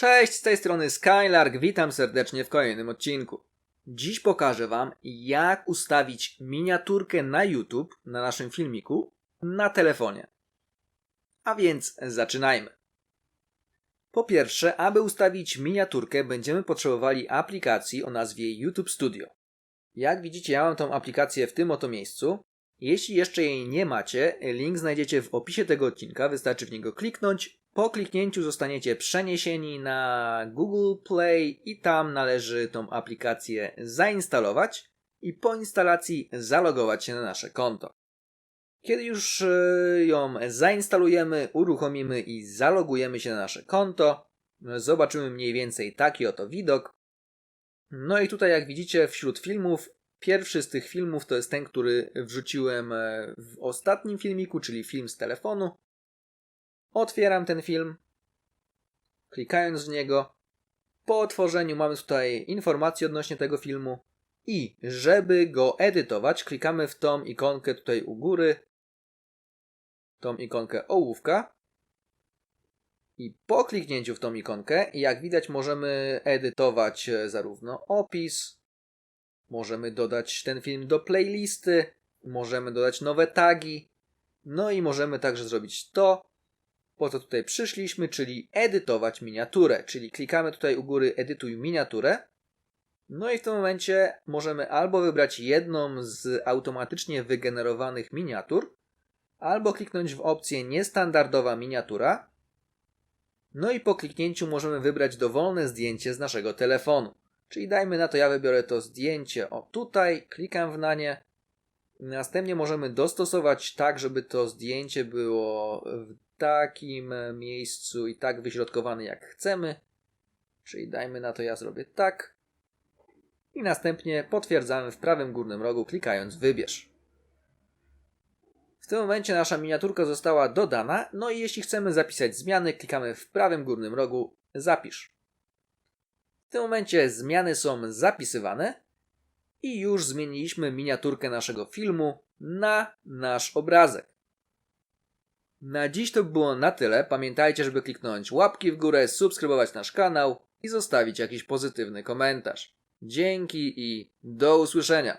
Cześć, z tej strony Skylark, witam serdecznie w kolejnym odcinku. Dziś pokażę Wam, jak ustawić miniaturkę na YouTube, na naszym filmiku, na telefonie. A więc zaczynajmy. Po pierwsze, aby ustawić miniaturkę, będziemy potrzebowali aplikacji o nazwie YouTube Studio. Jak widzicie, ja mam tą aplikację w tym oto miejscu. Jeśli jeszcze jej nie macie, link znajdziecie w opisie tego odcinka, wystarczy w niego kliknąć. Po kliknięciu zostaniecie przeniesieni na Google Play i tam należy tą aplikację zainstalować i po instalacji zalogować się na nasze konto. Kiedy już e, ją zainstalujemy, uruchomimy i zalogujemy się na nasze konto, zobaczymy mniej więcej taki oto widok. No i tutaj jak widzicie wśród filmów, pierwszy z tych filmów to jest ten, który wrzuciłem e, w ostatnim filmiku, czyli film z telefonu. Otwieram ten film, klikając w niego. Po otworzeniu mamy tutaj informacje odnośnie tego filmu. I żeby go edytować, klikamy w tą ikonkę tutaj u góry, tą ikonkę ołówka. I po kliknięciu w tą ikonkę, jak widać, możemy edytować e, zarówno opis, możemy dodać ten film do playlisty, możemy dodać nowe tagi, no i możemy także zrobić to, po co tutaj przyszliśmy, czyli edytować miniaturę, czyli klikamy tutaj u góry edytuj miniaturę. No i w tym momencie możemy albo wybrać jedną z automatycznie wygenerowanych miniatur, albo kliknąć w opcję niestandardowa miniatura. No i po kliknięciu możemy wybrać dowolne zdjęcie z naszego telefonu. Czyli dajmy na to, ja wybiorę to zdjęcie o tutaj, klikam w na nie. Następnie możemy dostosować tak, żeby to zdjęcie było w takim miejscu i tak wyśrodkowane jak chcemy. Czyli dajmy na to, ja zrobię tak. I następnie potwierdzamy w prawym górnym rogu, klikając wybierz. W tym momencie nasza miniaturka została dodana, no i jeśli chcemy zapisać zmiany, klikamy w prawym górnym rogu zapisz. W tym momencie zmiany są zapisywane i już zmieniliśmy miniaturkę naszego filmu na nasz obrazek. Na dziś to było na tyle. Pamiętajcie, żeby kliknąć łapki w górę, subskrybować nasz kanał i zostawić jakiś pozytywny komentarz. Dzięki i do usłyszenia.